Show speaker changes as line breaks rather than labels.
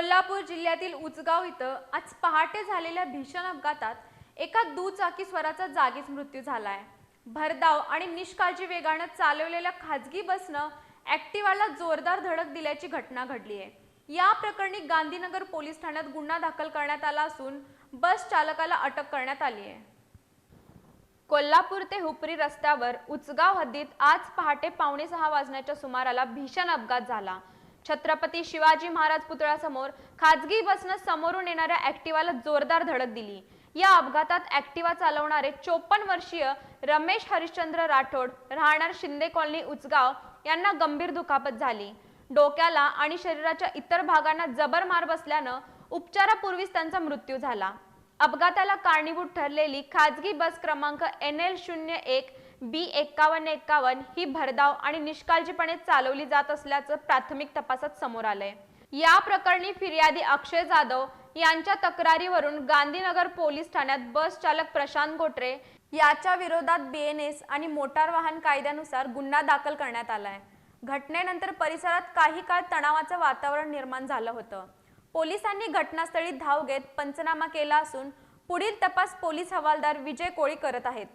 कोल्हापूर जिल्ह्यातील उचगाव इथं आज पहाटे झालेल्या भीषण अपघातात एका दुचाकी स्वराचा जागीच मृत्यू झालाय. भरधाव आणि निष्काळजी वेगानं चालवलेल्या खाजगी बसनं ऍक्टिवाला जोरदार धडक दिल्याची घटना घडली आहे. या प्रकरणी गांधीनगर पोलीस ठाण्यात गुन्हा दाखल करण्यात आला असून बस चालकाला अटक करण्यात आली आहे. कोल्हापूर ते हुपरी रस्त्यावर उचगाव हद्दीत आज पहाटे पावणे सहा वाजण्याच्या सुमाराला भीषण अपघात झाला. छत्रपती शिवाजी महाराज पुतळ्यासमोर खाजगी बसनं समोरून येणाऱ्या ऍक्टिवाला जोरदार धडक दिली. या अपघातात ऍक्टिवा चालवणारे चोपन्न वर्षीय रमेश हरिश्चंद्र राठोड राहणार शिंदे कॉलनी उचगाव यांना गंभीर दुखापत झाली. डोक्याला आणि शरीराच्या इतर भागांना जबर मार बसल्यानं उपचारापूर्वीच त्यांचा मृत्यू झाला. अपघाताला कारणीभूत ठरलेली खाजगी बस क्रमांक एन एल शून्य एक बी एक्कावन्न एक्कावन्न ही भरधाव आणि निष्काळजीपणे चालवली जात असल्याचं प्राथमिक तपासात समोर आलंय. या प्रकरणी फिर्यादी अक्षय जाधव यांच्या तक्रारीवरून गांधीनगर पोलीस ठाण्यात बस चालक प्रशांत गोटरे याच्या विरोधात बीएनएस आणि मोटार वाहन कायद्यानुसार गुन्हा दाखल करण्यात आलाय. घटनेनंतर परिसरात काही काळ तणावाचं वातावरण निर्माण झालं होतं. पोलिसांनी घटनास्थळी धाव घेत पंचनामा केला असून पुढील तपास पोलीस हवालदार विजय कोळी करत आहेत.